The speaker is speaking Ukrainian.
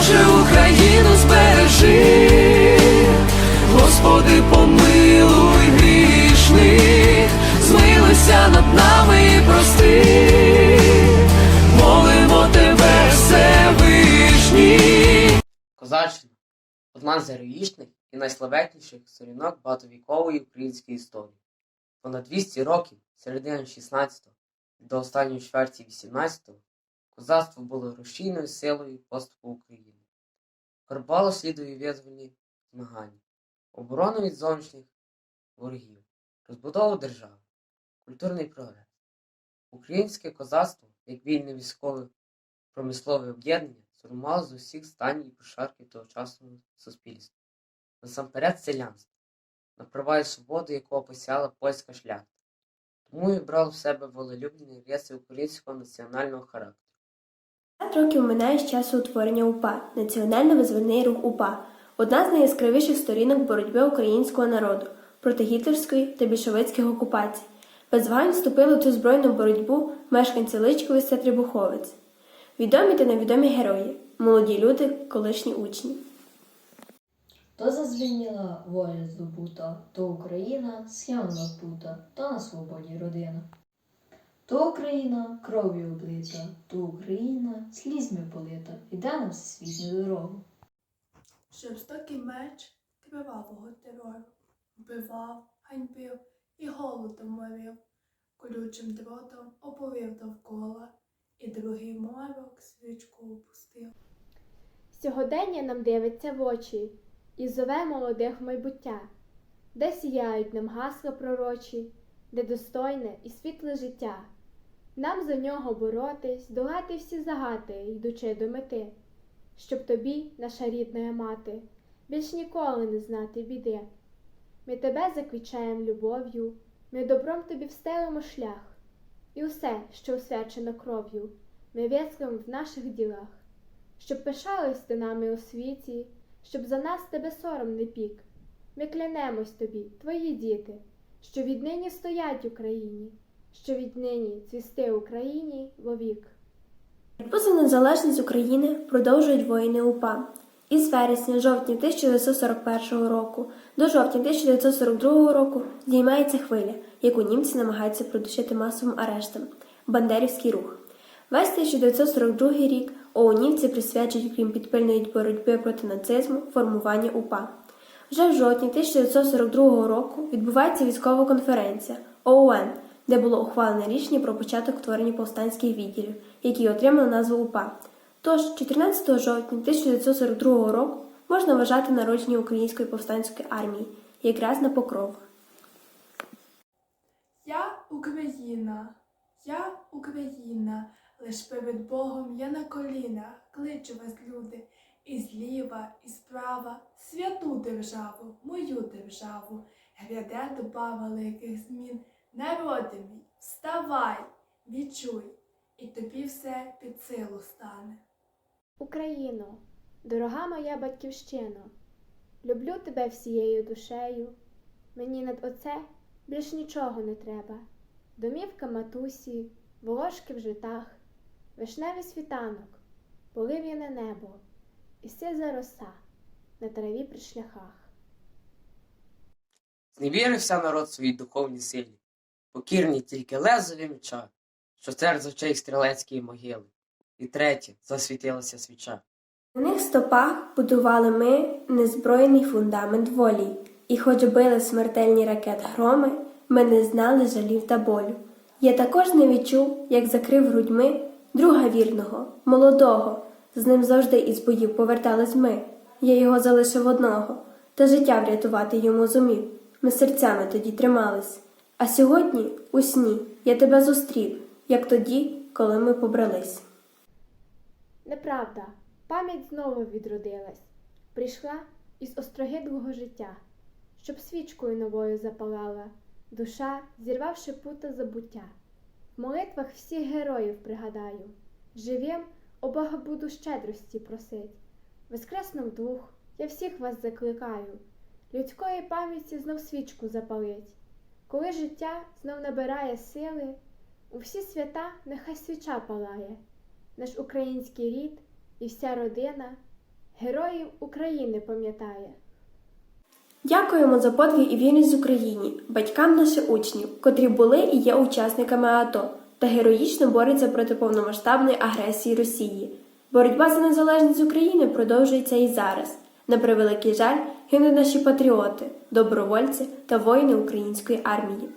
Боже, Україну збережи, Господи, помилуй грішних, змилуйся над нами і прости, молимо тебе, Всевишній. Козаччина одна з героїчних і найславетніших сторінок багатовікової української історії. Понад 200 років, середини 16 до останньої чверті 18 козацтво було рушійною силою поступу України. Карбало слідові визвольні змагання, оборону від зовнішніх ворогів, розбудову держави, культурний прогрес. Українське козацтво, як вільне військове промислове об'єднання, сформувало з усіх станів і прошарків тогочасного суспільства. Насамперед селянство, на права свободу якого посяла польська шляхта. Тому і брав в себе волелюбні риси українського національного характеру. 5 років минає з часу утворення УПА, Національно-визвольний рух УПА, одна з найяскравіших сторінок боротьби українського народу проти гітлерської та більшовицьких окупацій. Без вагань вступили в цю збройну боротьбу мешканці Личковиць та Трибуховець. Відомі та невідомі герої, молоді люди, колишні учні. То зазвеніла воля здобута, то Україна схема напута, то на свободі родина. То Україна кров'ю облита, то Україна слізьми полита, іде на всесвітню дорогу. Жорстокий меч кривавого терору вбивав, ганьбив і голодом морив, колючим дротом оповив довкола, і другий морок свічку опустив. Сьогодення нам дивиться в очі і зове молодих майбуття, де сіяють нам гасла пророчі, де достойне і світле життя. Нам за нього боротись, долати всі загати, йдучи до мети, щоб тобі, наша рідна мати, більш ніколи не знати біди. Ми тебе заквічаємо любов'ю, ми добром тобі встелимо шлях, і усе, що освячено кров'ю, ми висловимо в наших ділах щоб пишались ти нами у світі, щоб за нас тебе сором не пік. Ми клянемось тобі, твої діти, що віднині стоять Україні, що віднині цвісти Україні вовік. Боротьбу за незалежність України продовжують воїни УПА. Із вересня жовтня 1941 року до жовтня 1942 року здіймається хвиля, яку німці намагаються придушити масовим арештом Бандерівський рух. Весь 1942 рік ОУНівці присвячують, крім підпильної боротьби проти нацизму, формування УПА. Вже в жовтні 1942 року відбувається військова конференція ОУН, де було ухвалене рішення про початок творення повстанських відділів, які отримали назву УПА. Тож, 14 жовтня 1942 року можна вважати народження Української повстанської армії, якраз на покров. Я Україна, я Україна, лиш перед Богом я на колінах, кличу вас, люди, і зліва, і справа, святу державу, мою державу, гряде доба великих змін. Народи мій, вставай, відчуй, і тобі все під силу стане. Україно, дорога моя батьківщино, люблю тебе всією душею. Мені над оце більш нічого не треба. Домівка матусі, волошки в житах, вишневий світанок, полив'яне небо, і сиза роса на траві при шляхах. Зневірився народ своїй духовній силі, покірні тільки лезові меча, що цер з очей стрілецької могили, і третє засвітилася свіча. На них стопах будували ми незброєний фундамент волі, і хоч били смертельні ракет громи, ми не знали жалів та болю. Я також не відчув, як закрив грудьми друга вірного, молодого. З ним завжди із боїв повертались ми. Я його залишив одного, та життя врятувати йому зумів. Ми серцями тоді тримались. А сьогодні, у сні, я тебе зустрів, як тоді, коли ми побрались. Неправда, пам'ять знову відродилась, прийшла із острогидлого життя, щоб свічкою новою запалала, душа, зірвавши пута забуття. В молитвах всіх героїв пригадаю, живим у Бога буду щедрості просить. Воскреснув дух, я всіх вас закликаю, людської пам'яті знов свічку запалить. Коли життя знов набирає сили, у всі свята нехай свіча палає, наш український рід і вся родина героїв України пам'ятає. Дякуємо за подвиг і вірність Україні, батькам наших учнів, котрі були і є учасниками АТО та героїчно борються проти повномасштабної агресії Росії. Боротьба за незалежність України продовжується і зараз. На превеликий жаль, гинуть наші патріоти, добровольці та воїни української армії.